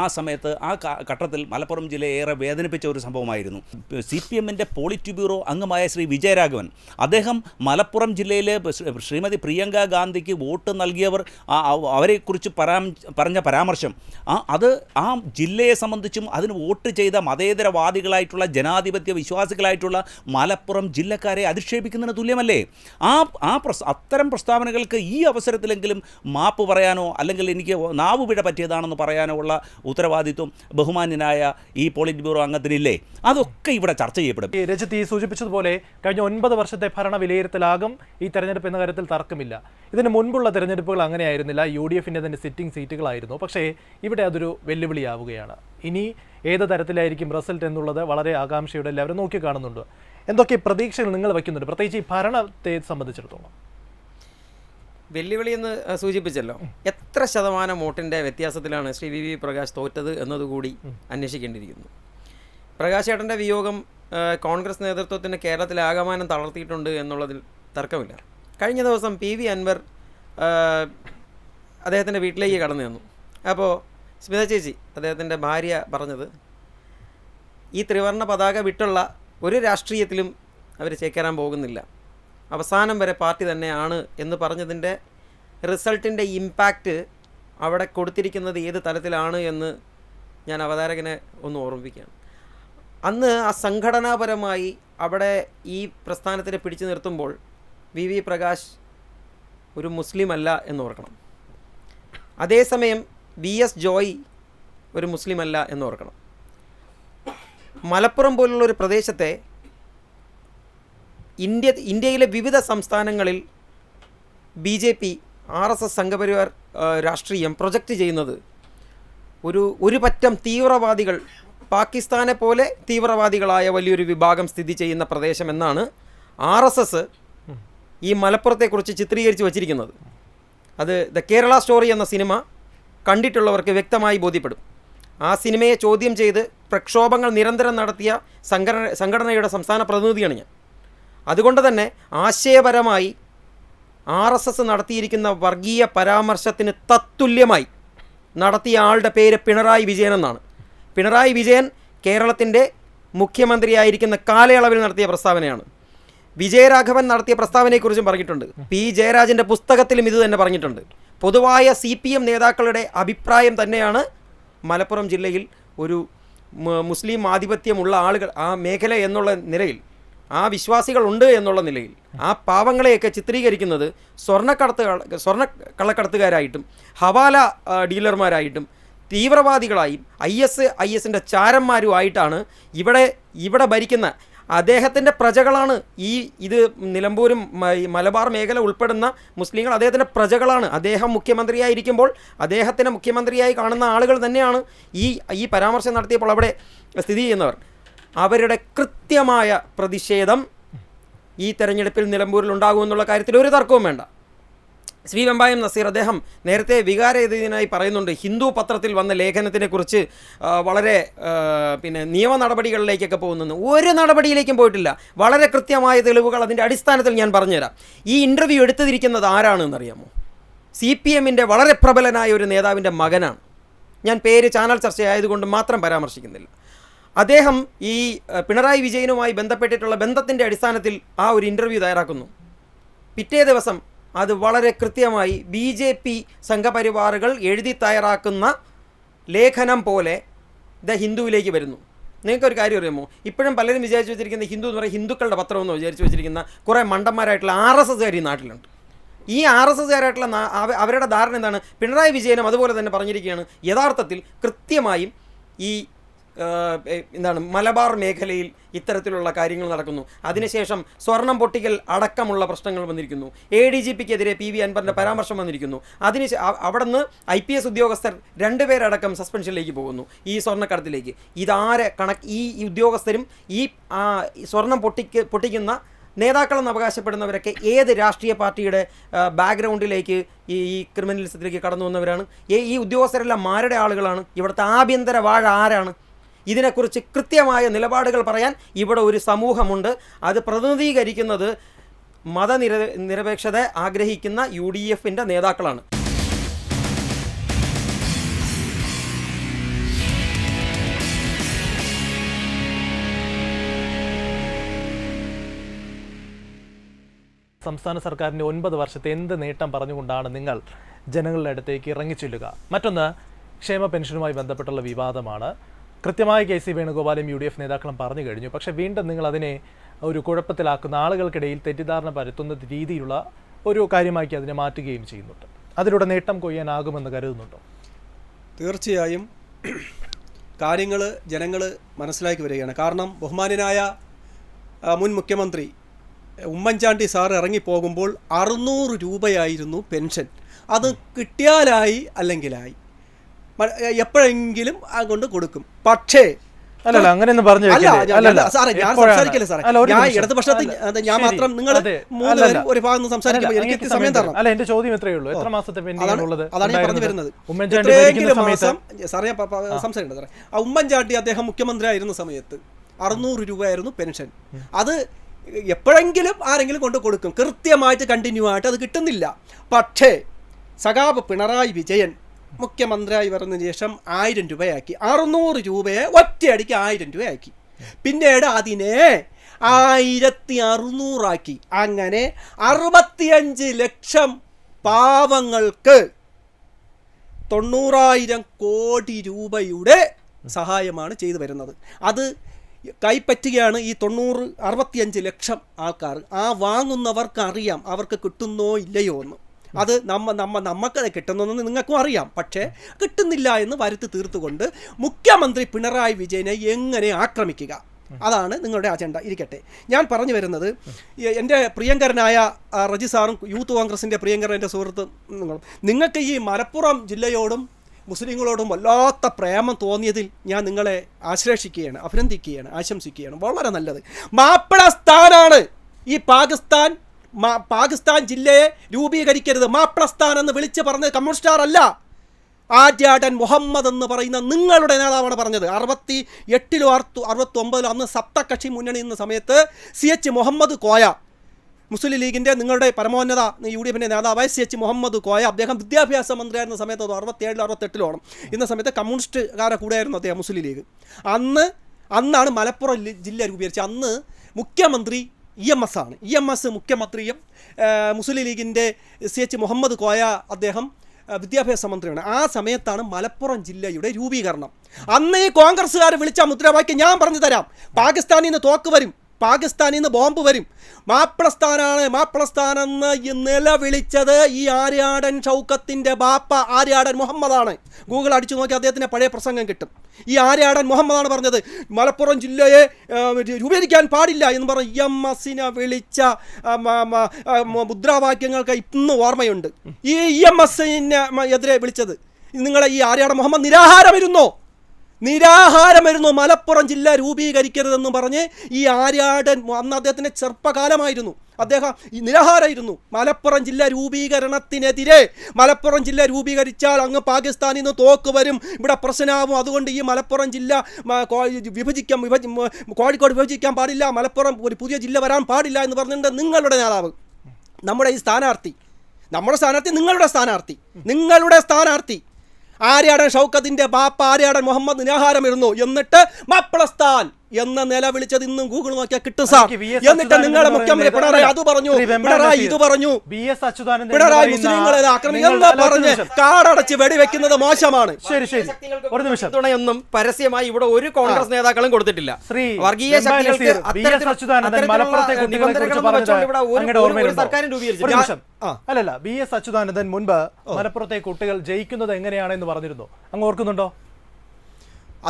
ആ സമയത്ത് ആ ഘട്ടത്തിൽ മലപ്പുറം ജില്ലയെ ഏറെ വേദനിപ്പിച്ച ഒരു സംഭവമായിരുന്നു. സി പി എമ്മിന്റെ പോളിറ്റ് ബ്യൂറോ അംഗമായ ശ്രീ വിജയരാഘവൻ അദ്ദേഹം മലപ്പുറം ജില്ലയിലെ ശ്രീമതി പ്രിയങ്ക ഗാന്ധിക്ക് വോട്ട് നൽകിയവർ അവരെക്കുറിച്ച് പരാം പറഞ്ഞ പരാമർശം അത് ആ ജില്ലയെ സംബന്ധിച്ചും അതിന് വോട്ട് ചെയ്ത മതേതരവാദികളായിട്ടുള്ള ജനാധിപത്യ വിശ്വാസികളായിട്ടുള്ള മലപ്പുറം ജില്ലക്കാരെ അധിക്ഷേപിക്കുന്നതിന് തുല്യമല്ലേ? ആ ആ പ്രസ് അത്തരം പ്രസ്താവനകൾക്ക് ഈ അവസരത്തിലെങ്കിലും മാപ്പ് പറയാനോ അല്ലെങ്കിൽ എനിക്ക് നാവ് പിഴ പറ്റിയതാണെന്ന് പറയാനോ ഉള്ള ഉത്തരവാദിത്വം ബഹുമാന്യനായ പോളിറ്റ് ബ്യൂറോ അംഗത്തിനില്ലേ? അതൊക്കെ ഇവിടെ ചർച്ച ചെയ്യപ്പെടും. ഈ ഈ സൂചിപ്പിച്ചതുപോലെ കഴിഞ്ഞ ഒൻപത് വർഷത്തെ ഭരണ വിലയിരുത്തലാകും. ഈ തെരഞ്ഞെടുപ്പ് എന്ന കാര്യത്തിൽ തർക്കമില്ല. ഇതിന് മുൻപുള്ള തെരഞ്ഞെടുപ്പുകൾ അങ്ങനെയായിരുന്നില്ല. യു ഡി എഫിന്റെ തന്നെ സിറ്റിംഗ് സീറ്റുകളായിരുന്നു. പക്ഷേ ഇവിടെ അതൊരു വെല്ലുവിളിയാവുകയാണ്. ഇനി ഏത് തരത്തിലായിരിക്കും റിസൾട്ട് എന്നുള്ളത് വളരെ ആകാംക്ഷയോടെ എല്ലാവരും നോക്കി കാണുന്നുണ്ട് എന്തൊക്കെ പ്രതീക്ഷകൾ നിങ്ങൾ വയ്ക്കുന്നുണ്ട്? പ്രത്യേകിച്ച് ഈ ഭരണത്തെ സംബന്ധിച്ചിടത്തോളം. വെല്ലുവിളി എന്ന് സൂചിപ്പിച്ചല്ലോ. എത്ര ശതമാനം വോട്ടിന്റെ വ്യത്യാസത്തിലാണ് ശ്രീ വി വി പ്രകാശ് തോറ്റത് എന്നതുകൂടി അന്വേഷിക്കേണ്ടിയിരിക്കുന്നു. പ്രകാശ് ഏട്ടന്റെ വിയോഗം കോൺഗ്രസ് നേതൃത്വത്തിന് കേരളത്തിൽ ആകമാനം തളർത്തിയിട്ടുണ്ട് എന്നുള്ളതിൽ തർക്കമില്ല. കഴിഞ്ഞ ദിവസം പി വി അൻവർ അദ്ദേഹത്തിന്റെ വീട്ടിലേക്ക് കടന്നു വന്നു അപ്പോൾ സ്മിത ചേച്ചി അദ്ദേഹത്തിന്റെ ഭാര്യ പറഞ്ഞത് ഈ ത്രിവർണ പതാക വിട്ടുള്ള ഒരു രാഷ്ട്രീയത്തിലും അവർ ചേക്കേറാൻ പോകുന്നില്ല. അവസാനം വരെ പാർട്ടി തന്നെയാണ് എന്ന് പറഞ്ഞതിന്റെ റിസൾട്ടിന്റെ ഇമ്പാക്റ്റ് അവിടെ കൊടുത്തിരിക്കുന്നത് ഏത് തലത്തിലാണ് എന്ന് ഞാൻ അവതാരകനെ ഒന്ന് ഓർമ്മിപ്പിക്കുകയാണ്. അന്ന് ആ സംഘടനാപരമായി അവിടെ ഈ പ്രസ്ഥാനത്തിനെ പിടിച്ചു നിർത്തുമ്പോൾ വി വി പ്രകാശ് ഒരു മുസ്ലിം അല്ല എന്ന് ഓർക്കണം. അതേസമയം വി എസ് ജോയ് ഒരു മുസ്ലിം അല്ല എന്ന് ഓർക്കണം. മലപ്പുറം പോലുള്ള ഒരു പ്രദേശത്തെ ഇന്ത്യ ഇന്ത്യയിലെ വിവിധ സംസ്ഥാനങ്ങളിൽ B J P R S S Sangh Parivar രാഷ്ട്രീയം പ്രൊജക്റ്റ് ചെയ്യുന്നത് ഒരു ഒരു പറ്റം തീവ്രവാദികൾ പാകിസ്ഥാനെ പോലെ തീവ്രവാദികളായ വലിയൊരു വിഭാഗം സ്ഥിതി ചെയ്യുന്ന പ്രദേശം എന്നാണ് ആർ എസ് എസ് ഈ മലപ്പുറത്തെക്കുറിച്ച് ചിത്രീകരിച്ച് വച്ചിരിക്കുന്നത്. അത് ദ കേരള സ്റ്റോറി എന്ന സിനിമ കണ്ടിട്ടുള്ളവർക്ക് വ്യക്തമായി ബോധ്യപ്പെടും. ആ സിനിമയെ ചോദ്യം ചെയ്ത് പ്രക്ഷോഭങ്ങൾ നിരന്തരം നടത്തിയ സംഘടന സംഘടനയുടെ സംസ്ഥാന പ്രതിനിധിയാണ് ഞാൻ. അതുകൊണ്ട് തന്നെ ആശയപരമായി ആർ എസ് എസ് നടത്തിയിരിക്കുന്ന വർഗീയ പരാമർശത്തിന് തത്തുല്യമായി നടത്തിയ ആളുടെ പേര് പിണറായി വിജയൻ എന്നാണ്. പിണറായി വിജയൻ കേരളത്തിന്റെ മുഖ്യമന്ത്രിയായിരിക്കുന്ന കാലയളവിൽ നടത്തിയ പ്രസ്താവനയാണ്. വിജയരാഘവൻ നടത്തിയ പ്രസ്താവനയെക്കുറിച്ചും പറഞ്ഞിട്ടുണ്ട്. പി. ജയരാജന്റെ പുസ്തകത്തിലും ഇത് തന്നെ പറഞ്ഞിട്ടുണ്ട്. പൊതുവായ സി പി എം നേതാക്കളുടെ അഭിപ്രായം തന്നെയാണ് മലപ്പുറം ജില്ലയിൽ ഒരു മുസ്ലിം ആധിപത്യമുള്ള ആളുകൾ ആ മേഖല എന്നുള്ള നിലയിൽ ആ വിശ്വാസികളുണ്ട് എന്നുള്ള നിലയിൽ ആ പാവങ്ങളെയൊക്കെ ചിത്രീകരിക്കുന്നത് സ്വർണക്കടത്ത് സ്വർണ കള്ളക്കടത്തുകാരായിട്ടും ഹവാല ഡീലർമാരായിട്ടും തീവ്രവാദികളായും ഐ എസ് ഐ എസിന്റെ ചാരന്മാരുമായിട്ടാണ് ഇവിടെ ഇവിടെ ഭരിക്കുന്ന അദ്ദേഹത്തിന്റെ പ്രജകളാണ് ഈ ഇത് നിലമ്പൂരും മലബാർ മേഖല ഉൾപ്പെടുന്ന മുസ്ലിങ്ങൾ അദ്ദേഹത്തിന്റെ പ്രജകളാണ്. അദ്ദേഹം മുഖ്യമന്ത്രിയായിരിക്കുമ്പോൾ അദ്ദേഹത്തിനെ മുഖ്യമന്ത്രിയായി കാണുന്ന ആളുകൾ തന്നെയാണ് ഈ ഈ പരാമർശം നടത്തിയപ്പോൾ അവിടെ സ്ഥിതി ചെയ്യുന്നവർ. അവരുടെ കൃത്യമായ പ്രതിഷേധം ഈ തെരഞ്ഞെടുപ്പിൽ നിലമ്പൂരിൽ ഉണ്ടാകുമെന്നുള്ള കാര്യത്തിൽ ഒരു തർക്കവും വേണ്ട. ശ്രീ വെമ്പായം നസീർ അദ്ദേഹം നേരത്തെ വികാരയതീതനായി പറയുന്നുണ്ട് ഹിന്ദു പത്രത്തിൽ വന്ന ലേഖനത്തിനെക്കുറിച്ച് വളരെ പിന്നെ നിയമ നടപടികളിലേക്കൊക്കെ പോകുന്നെന്ന്. ഒരു നടപടിയിലേക്കും പോയിട്ടില്ല. വളരെ കൃത്യമായ തെളിവുകൾ അതിന്റെ അടിസ്ഥാനത്തിൽ ഞാൻ പറഞ്ഞുതരാം. ഈ ഇന്റർവ്യൂ എടുത്തിരിക്കുന്നത് ആരാണെന്നറിയാമോ സി പി എമ്മിന്റെ വളരെ പ്രബലനായ ഒരു നേതാവിന്റെ മകനാണ്. ഞാൻ പേര് ചാനൽ ചർച്ചയായതുകൊണ്ട് മാത്രം പരാമർശിക്കുന്നില്ല. അദ്ദേഹം ഈ പിണറായി വിജയനുമായി ബന്ധപ്പെട്ടിട്ടുള്ള ബന്ധത്തിന്റെ അടിസ്ഥാനത്തിൽ ആ ഒരു ഇന്റർവ്യൂ തയ്യാറാക്കുന്നു. പിറ്റേ ദിവസം അത് വളരെ കൃത്യമായി ബി ജെ പി സംഘപരിവാറുകൾ എഴുതി തയ്യാറാക്കുന്ന ലേഖനം പോലെ ദ ഹിന്ദുവിലേക്ക് വരുന്നു. നിങ്ങൾക്കൊരു കാര്യം അറിയാമോ? ഇപ്പോഴും പലരും വിചാരിച്ചു വെച്ചിരിക്കുന്ന ഹിന്ദു എന്ന് പറയുന്നത് ഹിന്ദുക്കളുടെ പത്രമെന്ന് വിചാരിച്ചു വെച്ചിരിക്കുന്ന കുറേ മണ്ടന്മാരായിട്ടുള്ള ആർ എസ് എസ്കാർ ഈ നാട്ടിലുണ്ട്. ഈ ആർ എസ് എസ്കാരായിട്ടുള്ള അവരുടെ ധാരണ എന്താണ്? പിണറായി വിജയനും അതുപോലെ തന്നെ പറഞ്ഞിരിക്കുകയാണ്. യഥാർത്ഥത്തിൽ കൃത്യമായും ഈ എന്താണ് മലബാർ മേഖലയിൽ ഇത്തരത്തിലുള്ള കാര്യങ്ങൾ നടക്കുന്നു. അതിനുശേഷം സ്വർണം പൊട്ടിക്കൽ അടക്കമുള്ള പ്രശ്നങ്ങൾ വന്നിരിക്കുന്നു. എ ഡി ജി പിക്കെതിരെ പി വി അൻവറിന്റെ പരാമർശം വന്നിരിക്കുന്നു. അതിന് അവിടെ നിന്ന് ഐ പി എസ് ഉദ്യോഗസ്ഥർ രണ്ടുപേരടക്കം സസ്പെൻഷനിലേക്ക് പോകുന്നു ഈ സ്വർണക്കടത്തിലേക്ക്. ഇതാരെ കണക്ക് ഈ ഉദ്യോഗസ്ഥരും ഈ സ്വർണം പൊട്ടിക്ക് പൊട്ടിക്കുന്ന നേതാക്കളെന്ന് അവകാശപ്പെടുന്നവരൊക്കെ ഏത് രാഷ്ട്രീയ പാർട്ടിയുടെ ബാക്ക്ഗ്രൗണ്ടിലേക്ക് ഈ ഈ ക്രിമിനലിസത്തിലേക്ക് കടന്നു വന്നവരാണ്? ഈ ഉദ്യോഗസ്ഥരെല്ലാം ആരുടെ ആളുകളാണ്? ഇവിടുത്തെ ആഭ്യന്തര വാഴ ആരാണ്? ഇതിനെക്കുറിച്ച് കൃത്യമായ നിലപാടുകൾ പറയാൻ ഇവിടെ ഒരു സമൂഹമുണ്ട്. അത് പ്രതിനിധീകരിക്കുന്നത് മതനിര നിരപേക്ഷത ആഗ്രഹിക്കുന്ന യു ഡി എഫിന്റെ നേതാക്കളാണ്. സംസ്ഥാന സർക്കാരിന്റെ ഒൻപത് വർഷത്തെ എന്ത് നേട്ടം പറഞ്ഞുകൊണ്ടാണ് നിങ്ങൾ ജനങ്ങളുടെ അടുത്തേക്ക് ഇറങ്ങിച്ചെല്ലുക? മറ്റൊന്ന് ക്ഷേമ പെൻഷനുമായി ബന്ധപ്പെട്ടുള്ള വിവാദമാണ്. കൃത്യമായി കെ സി വേണുഗോപാലും യു ഡി എഫ് നേതാക്കളും പറഞ്ഞു കഴിഞ്ഞു. പക്ഷേ വീണ്ടും നിങ്ങൾ അതിനെ ഒരു കുഴപ്പത്തിലാക്കുന്ന ആളുകൾക്കിടയിൽ തെറ്റിദ്ധാരണ പരത്തുന്ന രീതിയിലുള്ള ഒരു കാര്യമാക്കി അതിനെ മാറ്റുകയും ചെയ്യുന്നുണ്ട്. അതിലൂടെ നേട്ടം കൊയ്യാനാകുമെന്ന് കരുതുന്നുണ്ടോ? തീർച്ചയായും കാര്യങ്ങൾ ജനങ്ങൾ മനസ്സിലാക്കി വരികയാണ്. കാരണം ബഹുമാനായ മുൻ മുഖ്യമന്ത്രി ഉമ്മൻചാണ്ടി സാർ ഇറങ്ങിപ്പോകുമ്പോൾ അറുന്നൂറ് രൂപയായിരുന്നു പെൻഷൻ. അത് കിട്ടിയാലായി അല്ലെങ്കിലായി. എപ്പോഴെങ്കിലും കൊണ്ട് കൊടുക്കും. പക്ഷേ അല്ലല്ല അങ്ങനെയൊന്നും പറഞ്ഞു അല്ല. സാറേ ഞാൻ? സംസാരിക്കല്ലേ സാറേ? ഞാൻ. ഇടതുപക്ഷത്തിൽ ഞാൻ മാത്രം നിങ്ങൾ മൂന്ന് പേരും ഒരു ഭാഗം സംസാരിക്കുമ്പോൾ എനിക്ക് സമയം തരണം. അല്ല എന്റെ ചോദ്യം എത്രയേ ഉള്ളൂ. എത്ര മാസത്തെ പെൻഡിംഗ് അതാണ് ഞാൻ പറഞ്ഞു വരുന്നത്. ഉമ്മൻചാണ്ടി മാസം സാറേ ഞാൻ സംസാരിക്കണ്ട സാറേ. ആ ഉമ്മൻചാണ്ടി അദ്ദേഹം മുഖ്യമന്ത്രി ആയിരുന്ന സമയത്ത് അറുന്നൂറ് രൂപയായിരുന്നു പെൻഷൻ. അത് എപ്പോഴെങ്കിലും ആരെങ്കിലും കൊണ്ട് കൊടുക്കും. കൃത്യമായിട്ട് കണ്ടിന്യൂ ആയിട്ട് അത് കിട്ടുന്നില്ല. പക്ഷേ സഖാബ് പിണറായി വിജയൻ മുഖ്യമന്ത്രിയായി വരുന്നതിന് ശേഷം ആയിരം രൂപയാക്കി. അറുന്നൂറ് രൂപയെ ഒറ്റയടിക്ക് ആയിരം രൂപയാക്കി. പിന്നീട് അതിനെ ആയിരത്തി അറുന്നൂറാക്കി. അങ്ങനെ അറുപത്തിയഞ്ച് ലക്ഷം പാവങ്ങൾക്ക് തൊണ്ണൂറായിരം കോടി രൂപയുടെ സഹായമാണ് ചെയ്തു വരുന്നത്. അത് കൈപ്പറ്റുകയാണ് ഈ തൊണ്ണൂറ് അറുപത്തിയഞ്ച് ലക്ഷം ആൾക്കാർ. ആ വാങ്ങുന്നവർക്ക് അറിയാം അവർക്ക് കിട്ടുന്നോ ഇല്ലയോ എന്ന്. അത് നമ്മ നമ്മ നമുക്കത് കിട്ടുന്നതെന്ന് നിങ്ങൾക്കും അറിയാം. പക്ഷേ കിട്ടുന്നില്ല എന്ന് വരുത്തി തീർത്തുകൊണ്ട് മുഖ്യമന്ത്രി പിണറായി വിജയനെ എങ്ങനെ ആക്രമിക്കുക? അതാണ് നിങ്ങളുടെ അജണ്ട ഇരിക്കട്ടെ. ഞാൻ പറഞ്ഞു വരുന്നത് എന്റെ പ്രിയങ്കരനായ റജി സാറും യൂത്ത് കോൺഗ്രസിന്റെ പ്രിയങ്കരൻ എന്റെ സുഹൃത്ത് നിങ്ങളും നിങ്ങൾക്ക് ഈ മലപ്പുറം ജില്ലയോടും മുസ്ലിങ്ങളോടും വല്ലാത്ത പ്രേമം തോന്നിയതിൽ ഞാൻ നിങ്ങളെ ആശ്ലേഷിക്കുകയാണ് അഭിനന്ദിക്കുകയാണ് ആശംസിക്കുകയാണ്. വളരെ നല്ലത്. മാപ്പിള സ്ഥാനാണ് ഈ പാകിസ്ഥാൻ പാകിസ്ഥാൻ ജില്ലയെ രൂപീകരിക്കരുത്. മാപ്രസ്ഥാൻ എന്ന് വിളിച്ച് പറഞ്ഞത് കമ്മ്യൂണിസ്റ്റാർ അല്ല. ആര്യാടൻ മുഹമ്മദ് എന്ന് പറയുന്ന നിങ്ങളുടെ നേതാവാണ് പറഞ്ഞത്. അറുപത്തി എട്ടിലോ അറുപത്തി അറുപത്തി ഒമ്പതിലോ അന്ന് സപ്തകക്ഷി മുന്നണി എന്ന സമയത്ത് സി എച്ച് മുഹമ്മദ് കോയ മുസ്ലിം ലീഗിന്റെ നിങ്ങളുടെ പരമോന്നത യു ഡി എഫിന്റെ നേതാവായ സി എച്ച് മുഹമ്മദ് കോയ അദ്ദേഹം വിദ്യാഭ്യാസ മന്ത്രിയായിരുന്ന സമയത്ത് അത് അറുപത്തിയേഴിലോ അറുപത്തെട്ടിലോ ആണ്. ഇന്ന സമയത്ത് കമ്മ്യൂണിസ്റ്റുകാരെ കൂടെയായിരുന്നു അദ്ദേഹം മുസ്ലിം ലീഗ്. അന്ന് അന്നാണ് മലപ്പുറം ജില്ല രൂപീകരിച്ചത്. അന്ന് മുഖ്യമന്ത്രി ഇ എം എസ് ആണ്. ഇ എം എസ് മുഖ്യമന്ത്രിയും മുസ്ലിം ലീഗിന്റെ സി എച്ച് മുഹമ്മദ് കോയ അദ്ദേഹം വിദ്യാഭ്യാസ മന്ത്രിയാണ്. ആ സമയത്താണ് മലപ്പുറം ജില്ലയുടെ രൂപീകരണം. അന്ന് ഈ കോൺഗ്രസ്സുകാർ വിളിച്ച മുദ്രാവാക്യം ഞാൻ പറഞ്ഞു തരാം. പാകിസ്ഥാനിൽ നിന്ന് തോക്ക് വരും. പാകിസ്ഥാനിൽ നിന്ന് ബോംബ് വരും. മാപ്പിളസ്ഥാനാണ് മാപ്പിളസ്ഥാനെന്ന് നിലവിളിച്ചത് ഈ ആര്യാടൻ ഷൗക്കത്തിന്റെ ബാപ്പ ആര്യാടൻ മുഹമ്മദാണ്. ഗൂഗിൾ അടിച്ചു നോക്കി അദ്ദേഹത്തിന്റെ പഴയ പ്രസംഗം കിട്ടും. ഈ ആര്യാടൻ മുഹമ്മദാണ് പറഞ്ഞത് മലപ്പുറം ജില്ലയെ രൂപീകരിക്കാൻ പാടില്ല എന്ന് പറഞ്ഞ് എം എസിനെ വിളിച്ച മുദ്രാവാക്യങ്ങൾക്ക് ഇന്ന് ഓർമ്മയുണ്ട്. ഈ ഇ എം എസിനെ എതിരെ വിളിച്ചത് നിങ്ങളെ ഈ ആര്യാടൻ മുഹമ്മദ് നിരാഹാരമിരുന്നോ? നിരാഹാരമായിരുന്നു മലപ്പുറം ജില്ല രൂപീകരിക്കരുതെന്ന് പറഞ്ഞ് ഈ ആര്യാടൻ അന്ന് അദ്ദേഹത്തിന്റെ ചെറുപ്പകാലമായിരുന്നു. അദ്ദേഹം നിരാഹാരമായിരുന്നു. മലപ്പുറം ജില്ല രൂപീകരണത്തിനെതിരെ. മലപ്പുറം ജില്ല രൂപീകരിച്ചാൽ അങ്ങ് പാകിസ്ഥാനിൽ നിന്ന് തോക്ക് വരും ഇവിടെ പ്രശ്നമാവും. അതുകൊണ്ട് ഈ മലപ്പുറം ജില്ല വിഭജിക്കാൻ വിഭജി കോഴിക്കോട് വിഭജിക്കാൻ പാടില്ല. മലപ്പുറം ഒരു പുതിയ ജില്ല വരാൻ പാടില്ല എന്ന് പറഞ്ഞിട്ട് നിങ്ങളുടെ നേതാവ്. നമ്മുടെ ഈ സ്ഥാനാർത്ഥി. നമ്മുടെ സ്ഥാനാർത്ഥി നിങ്ങളുടെ സ്ഥാനാർത്ഥി. നിങ്ങളുടെ സ്ഥാനാർത്ഥി. ആര്യാടൻ ഷൗക്കത്തിന്റെ ബാപ്പ ആര്യാടൻ മുഹമ്മദ് നിരാഹാരമിരുന്നു എന്നിട്ട് മാപ്പിളസ്ഥാൻ എന്ന നില വിളിച്ചത് ഇന്നും ഗൂഗിൾ നോക്കിയാൽ കിട്ടും സാർ. എന്നിട്ട് നിങ്ങളുടെ മുഖ്യമന്ത്രി പിണറായി അത് പറഞ്ഞു. പിണറായി ഇത് പറഞ്ഞു. പിണറായി മുസ്ലിങ്ങളെ ഒരു പറഞ്ഞ്. കാടടച്ച് വെടിവെക്കുന്നത് മോശമാണ്. ശരി ശരി. ഒരു നിമിഷം. തുണയൊന്നും പരസ്യമായി ഇവിടെ ഒരു കോൺഗ്രസ് നേതാക്കളും കൊടുത്തിട്ടില്ല. ശ്രീ വർഗീയ ശക്തികൾക്ക്. അല്ലല്ല ബി എസ് അച്യുതാനന്ദൻ മുൻപ് മലപ്പുറത്തെ കുട്ടികൾ ജയിക്കുന്നത് എങ്ങനെയാണെന്ന് പറഞ്ഞിരുന്നു. അങ്ങ് ഓർക്കുന്നുണ്ടോ?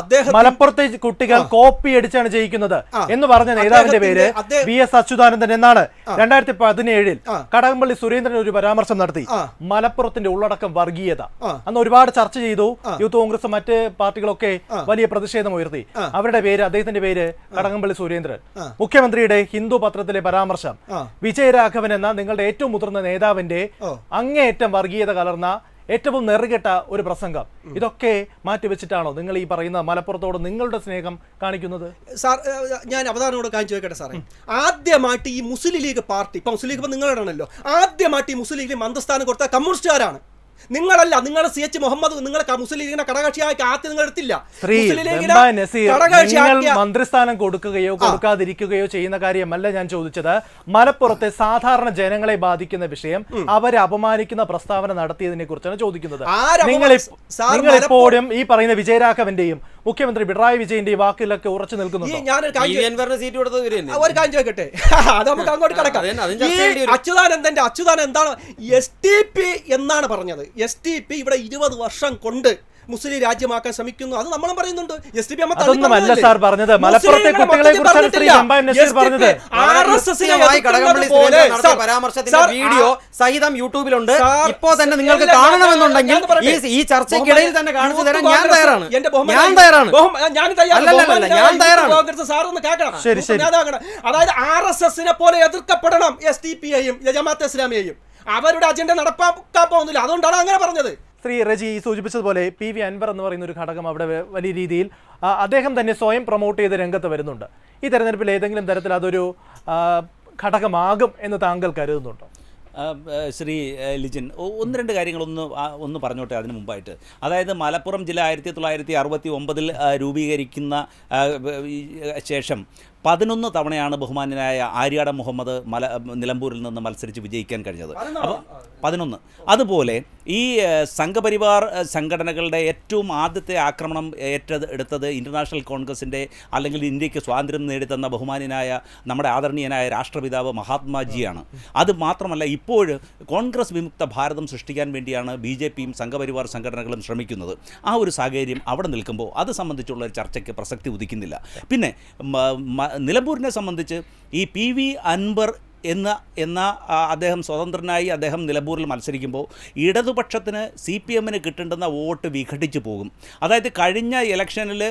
അദ്ദേഹം മലപ്പുറത്തെ കുട്ടികൾ കോപ്പി അടിച്ചാണ് ജയിക്കുന്നത് എന്ന് പറഞ്ഞ നേതാവിന്റെ പേര് വി എസ് അച്യുതാനന്ദൻ എന്നാണ്. രണ്ടായിരത്തി പതിനേഴിൽ കടകംപള്ളി സുരേന്ദ്രൻ ഒരു പരാമർശം നടത്തി. മലപ്പുറത്തിന്റെ ഉള്ളടക്കം വർഗീയത. അന്ന് ഒരുപാട് ചർച്ച ചെയ്തു. യൂത്ത് കോൺഗ്രസ് മറ്റ് പാർട്ടികളൊക്കെ വലിയ പ്രതിഷേധം ഉയർത്തി. അവരുടെ പേര് അദ്ദേഹത്തിന്റെ പേര് കടകംപള്ളി സുരേന്ദ്രൻ. മുഖ്യമന്ത്രിയുടെ ഹിന്ദു പത്രത്തിലെ പരാമർശം. വിജയരാഘവൻ എന്ന നിങ്ങളുടെ ഏറ്റവും മുതിർന്ന നേതാവിന്റെ അങ്ങേയറ്റം വർഗീയത കലർന്ന ഏറ്റവും നെറുകെട്ട ഒരു പ്രസംഗം. ഇതൊക്കെ മാറ്റിവെച്ചിട്ടാണോ നിങ്ങൾ ഈ പറയുന്ന മലപ്പുറത്തോട് നിങ്ങളുടെ സ്നേഹം കാണിക്കുന്നത്? സാർ ഞാൻ അവതാരണോട് കാണിച്ചു വെക്കട്ടെ സാറേ. ആദ്യമായിട്ട് ഈ മുസ്ലിം ലീഗ് പാർട്ടി ഇപ്പൊ മുസ്ലിം ലീഗ് ഇപ്പൊ നിങ്ങളുടെയാണല്ലോ ആദ്യമായിട്ട് ഈ മുസ്ലിം ലീഗിൽ മന്ത്രസ്ഥാനം കൊടുത്ത കമ്മ്യൂണിസ്റ്റുകാരാണ്. നിങ്ങളല്ല നിങ്ങളുടെ സി എച്ച് മുഹമ്മദ് നിങ്ങൾ മുസ്ലിം ലീഗിനെ കടകക്ഷിയാക്കി ആദ്യം നിങ്ങൾ എടുത്തില്ല. നിങ്ങൾ മന്ത്രിസ്ഥാനം കൊടുക്കുകയോ കൊടുക്കാതിരിക്കുകയോ ചെയ്യുന്ന കാര്യമല്ല ഞാൻ ചോദിച്ചത്. മലപ്പുറത്തെ സാധാരണ ജനങ്ങളെ ബാധിക്കുന്ന വിഷയം അവരെ അപമാനിക്കുന്ന പ്രസ്താവന നടത്തിയതിനെ കുറിച്ചാണ് ചോദിക്കുന്നത് നിങ്ങൾ നിങ്ങൾ എപ്പോഴും ഈ പറയുന്ന വിജയരാഘവന്റെയും മുഖ്യമന്ത്രി പിണറായി വിജയന്റെ വാക്കിലൊക്കെ ഉറച്ചു നിൽക്കുന്നു ഈ സീറ്റ് ഒരു കാര്യം ചോദിക്കട്ടെ. അത് നമുക്ക് അങ്ങോട്ട് കിടക്കാം. ഈ അച്യുതാനന്ദന്റെ അച്യുതാനന്ദൻ എന്താണ്? എസ് ടി പി എന്നാണ് പറഞ്ഞത്. എസ് ടി പി ഇവിടെ ഇരുപത് വർഷം കൊണ്ട് മുസ്ലിം രാജ്യമാക്കാൻ ശ്രമിക്കുന്നു. അത് നമ്മളും പറയുന്നുണ്ട്. എസ് ഡി പി അമ്മ സാർ പറഞ്ഞത്. മലപ്പുറത്തെ കുട്ടികളെ പരാമർശത്തിന്റെ വീഡിയോ സഹിതം യൂട്യൂബിലുണ്ട്. ഇപ്പോ തന്നെ നിങ്ങൾക്ക് കാണണമെന്നുണ്ടെങ്കിൽ ഈ ചർച്ചയ്ക്കിടയിൽ തന്നെ കാണിച്ചു തരാൻ ഞാൻ തയ്യാറാണ്. ഞാൻ തയ്യാറാണ്. ഞാൻ തയ്യാറാണ്. സാറൊന്ന് കേൾക്കണം. അതായത് ആർ എസ് എസിനെ പോലെ എതിർക്കപ്പെടണം എസ് ഡി പി ഐയും ജമാഅത്ത് ഇസ്ലാമിയെയും. അവരുടെ അജണ്ട നടപ്പാക്കാൻ പോകുന്നില്ല. അതുകൊണ്ടാണ് അങ്ങനെ പറഞ്ഞത്. ശ്രീ റജി സൂചിപ്പിച്ചതുപോലെ പി വി അൻവർ എന്ന് പറയുന്ന ഒരു ഘടകം അവിടെ വലിയ രീതിയിൽ അദ്ദേഹം തന്നെ സ്വയം പ്രൊമോട്ട് ചെയ്ത് രംഗത്ത് വരുന്നുണ്ട്. ഈ തെരഞ്ഞെടുപ്പിൽ ഏതെങ്കിലും തരത്തിൽ അതൊരു ഘടകമാകും എന്ന് താങ്കൾ കരുതുന്നുണ്ടോ? ശ്രീ ലിജിൻ ഒന്ന് രണ്ട് കാര്യങ്ങളൊന്ന് ഒന്ന് പറഞ്ഞോട്ടെ അതിന് മുമ്പായിട്ട്. അതായത് മലപ്പുറം ജില്ല ആയിരത്തി തൊള്ളായിരത്തി അറുപത്തി ഒമ്പതിൽ രൂപീകരിക്കുന്ന ശേഷം പതിനൊന്ന് തവണയാണ് ബഹുമാന്യനായ ആര്യാട മുഹമ്മദ് മല നിലമ്പൂരിൽ നിന്ന് മത്സരിച്ച് വിജയിക്കാൻ കഴിഞ്ഞത്. അപ്പോൾ പതിനൊന്ന്. അതുപോലെ ഈ സംഘപരിവാർ സംഘടനകളുടെ ഏറ്റവും ആദ്യത്തെ ആക്രമണം ഏറ്റത് എടുത്തത് ഇന്റർനാഷണൽ കോൺഗ്രസിന്റെ അല്ലെങ്കിൽ ഇന്ത്യയ്ക്ക് സ്വാതന്ത്ര്യം നേടിത്തന്ന ബഹുമാന്യനായ നമ്മുടെ ആദരണീയനായ രാഷ്ട്രപിതാവ് മഹാത്മാജിയാണ്. അത് മാത്രമല്ല ഇപ്പോൾ കോൺഗ്രസ് വിമുക്ത ഭാരതം സൃഷ്ടിക്കാൻ വേണ്ടിയാണ് ബി ജെ പിയും സംഘപരിവാർ സംഘടനകളും ശ്രമിക്കുന്നത്. ആ ഒരു സാഹചര്യം അവിടെ നിൽക്കുമ്പോൾ അത് സംബന്ധിച്ചുള്ള ഒരു ചർച്ചയ്ക്ക് പ്രസക്തി ഉദിക്കുന്നില്ല. പിന്നെ നിലമ്പൂരിനെ സംബന്ധിച്ച് ഈ പി വി അൻബർ എന്ന എന്ന അദ്ദേഹം സ്വതന്ത്രനായി അദ്ദേഹം നിലമ്പൂരിൽ മത്സരിക്കുമ്പോൾ ഇടതുപക്ഷത്തിന് സി പി എമ്മിന് കിട്ടേണ്ടുന്ന വോട്ട് വിഘടിച്ച് പോകും. അതായത് കഴിഞ്ഞ ഇലക്ഷനിൽ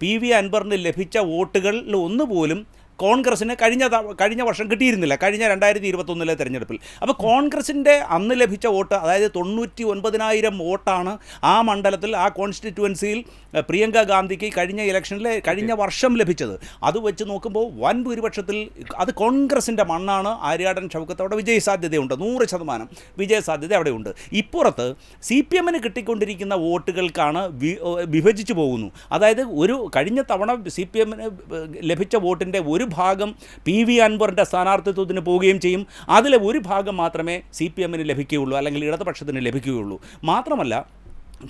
പി വി അൻബറിന് ലഭിച്ച വോട്ടുകളിൽ ഒന്നുപോലും കോൺഗ്രസ്സിന് കഴിഞ്ഞ കഴിഞ്ഞ വർഷം കിട്ടിയിരുന്നില്ല. കഴിഞ്ഞ രണ്ടായിരത്തി ഇരുപത്തൊന്നിലെ തെരഞ്ഞെടുപ്പിൽ. അപ്പോൾ കോൺഗ്രസിന്റെ അന്ന് ലഭിച്ച വോട്ട് അതായത് തൊണ്ണൂറ്റി ഒൻപതിനായിരം വോട്ടാണ് ആ മണ്ഡലത്തിൽ ആ കോൺസ്റ്റിറ്റ്യുവൻസിയിൽ പ്രിയങ്ക ഗാന്ധിക്ക് കഴിഞ്ഞ ഇലക്ഷനിൽ കഴിഞ്ഞ വർഷം ലഭിച്ചത്. അത് വെച്ച് നോക്കുമ്പോൾ വൻ ഭൂരിപക്ഷത്തിൽ അത് കോൺഗ്രസിന്റെ മണ്ണാണ്. ആര്യാടൻ ഷൗക്കത്ത് അവിടെ വിജയ സാധ്യതയുണ്ട് നൂറ് ശതമാനം വിജയ സാധ്യത അവിടെയുണ്ട്. ഇപ്പുറത്ത് സി പി എമ്മിന് കിട്ടിക്കൊണ്ടിരിക്കുന്ന വോട്ടുകൾക്കാണ് വിഭജിച്ചു പോകുന്നു. അതായത് ഒരു കഴിഞ്ഞ തവണ സി പി എമ്മിന് ലഭിച്ച വോട്ടിന്റെ ഒരു ഭാഗം പി വി അൻവറിന്റെ സ്ഥാനാർത്ഥിത്വത്തിന് പോവുകയും ചെയ്യും. അതിലെ ഒരു ഭാഗം മാത്രമേ സി പി എമ്മിന് ലഭിക്കുകയുള്ളൂ അല്ലെങ്കിൽ ഇടതുപക്ഷത്തിന് ലഭിക്കുകയുള്ളൂ. മാത്രമല്ല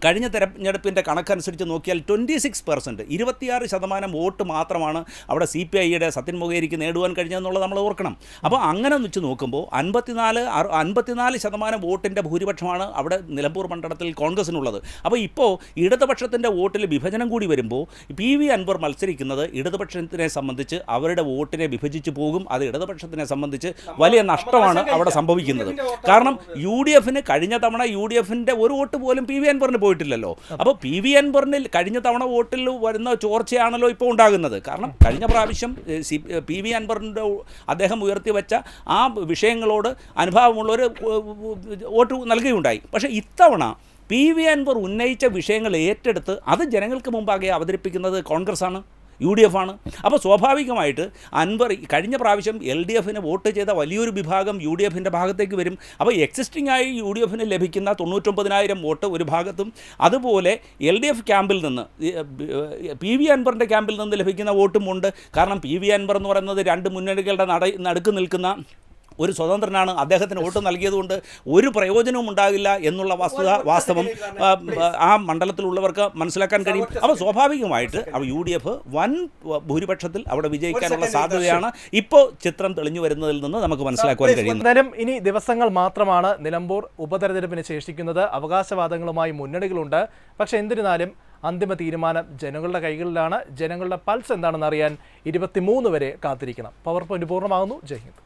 കഴിഞ്ഞ തെരഞ്ഞെടുപ്പിന്റെ കണക്കനുസരിച്ച് നോക്കിയാൽ ട്വന്റി സിക്സ് പെർസെന്റ് ഇരുപത്തിയാറ് ശതമാനം വോട്ട് മാത്രമാണ് അവിടെ സി പി ഐയുടെ സത്യൻ മുഖേരിക്ക് നേടുവാൻ കഴിഞ്ഞതെന്നുള്ളത് നമ്മൾ ഓർക്കണം. അപ്പോൾ അങ്ങനെ വെച്ച് നോക്കുമ്പോൾ അൻപത്തിനാല് അൻപത്തിനാല് ശതമാനം വോട്ടിന്റെ ഭൂരിപക്ഷമാണ് അവിടെ നിലമ്പൂർ മണ്ഡലത്തിൽ കോൺഗ്രസിനുള്ളത്. അപ്പോൾ ഇപ്പോൾ ഇടതുപക്ഷത്തിന്റെ വോട്ടിൽ വിഭജനം കൂടി വരുമ്പോൾ പി വി അൻവർ മത്സരിക്കുന്നത് ഇടതുപക്ഷത്തിനെ സംബന്ധിച്ച് അവരുടെ വോട്ടിനെ വിഭജിച്ച് പോകും അത് ഇടതുപക്ഷത്തിനെ സംബന്ധിച്ച് വലിയ നഷ്ടമാണ് അവിടെ സംഭവിക്കുന്നത്. കാരണം യു ഡി എഫിന് കഴിഞ്ഞ തവണ യു ഡി എഫിന്റെ ഒരു വോട്ട് പോലും പി വി അൻവറിന് പോയിട്ടില്ലല്ലോ. അപ്പോൾ പി വി അൻവറിന് കഴിഞ്ഞ തവണ വോട്ടിൽ വരുന്ന ചോർച്ചയാണല്ലോ ഇപ്പോൾ ഉണ്ടാകുന്നത്. കാരണം കഴിഞ്ഞ പ്രാവശ്യം സി പി വി അൻവറിന്റെ അദ്ദേഹം ഉയർത്തി വെച്ച ആ വിഷയങ്ങളോട് അനുഭാവമുള്ളവർ വോട്ട് നൽകുകയുണ്ടായി. പക്ഷേ ഇത്തവണ പി വി അൻവർ ഉന്നയിച്ച വിഷയങ്ങൾ ഏറ്റെടുത്ത് അത് ജനങ്ങൾക്ക് മുമ്പാകെ അവതരിപ്പിക്കുന്നത് കോൺഗ്രസ്സാണ്. യു ഡി എഫ് ആണ്. അപ്പോൾ സ്വാഭാവികമായിട്ട് അൻവർ കഴിഞ്ഞ പ്രാവശ്യം എൽ ഡി എഫിന് വോട്ട് ചെയ്ത വലിയൊരു വിഭാഗം യു ഡി എഫിന്റെ ഭാഗത്തേക്ക് വരും. അപ്പോൾ എക്സിസ്റ്റിംഗ് ആയി യു ഡി എഫിന് ലഭിക്കുന്ന തൊണ്ണൂറ്റൊമ്പതിനായിരം വോട്ട് ഒരു ഭാഗത്തും അതുപോലെ എൽ ഡി എഫ് ക്യാമ്പിൽ നിന്ന് പി വി അൻവറിന്റെ ക്യാമ്പിൽ നിന്ന് ലഭിക്കുന്ന വോട്ടും ഉണ്ട്. കാരണം പി വി അൻവർ എന്ന് പറയുന്നത് രണ്ട് മുന്നണികളുടെ നട നടുക്ക് നിൽക്കുന്ന ഒരു സ്വതന്ത്രനാണ്. അദ്ദേഹത്തിന് വോട്ട് നൽകിയതുകൊണ്ട് ഒരു പ്രയോജനവും ഉണ്ടാകില്ല എന്നുള്ള വസ്തുത വാസ്തവം ആ, മണ്ഡലത്തിലുള്ളവർക്ക് മനസ്സിലാക്കാൻ കഴിയും. അപ്പോൾ സ്വാഭാവികമായിട്ട് അവ യു ഡി എഫ് വൻ ഭൂരിപക്ഷത്തിൽ അവിടെ വിജയിക്കാനുള്ള സാധ്യതയാണ്. ഇപ്പോൾ ചിത്രം തെളിഞ്ഞു വരുന്നതിൽ നിന്ന് നമുക്ക് മനസ്സിലാക്കുവാൻ കഴിയും എന്തായാലും ഇനി ദിവസങ്ങൾ മാത്രമാണ് നിലമ്പൂർ ഉപതെരഞ്ഞെടുപ്പിന് ശേഷിക്കുന്നത്. അവകാശവാദങ്ങളുമായി മുന്നണികളുണ്ട്. പക്ഷെ എന്നിരുന്നാലും അന്തിമ തീരുമാനം ജനങ്ങളുടെ കൈകളിലാണ്. ജനങ്ങളുടെ പൾസ് എന്താണെന്ന് അറിയാൻ ഇരുപത്തിമൂന്ന് വരെ കാത്തിരിക്കണം. പവർ പോയിന്റ് പൂർണമാകുന്നു. ജയ് ഹിന്ദ്.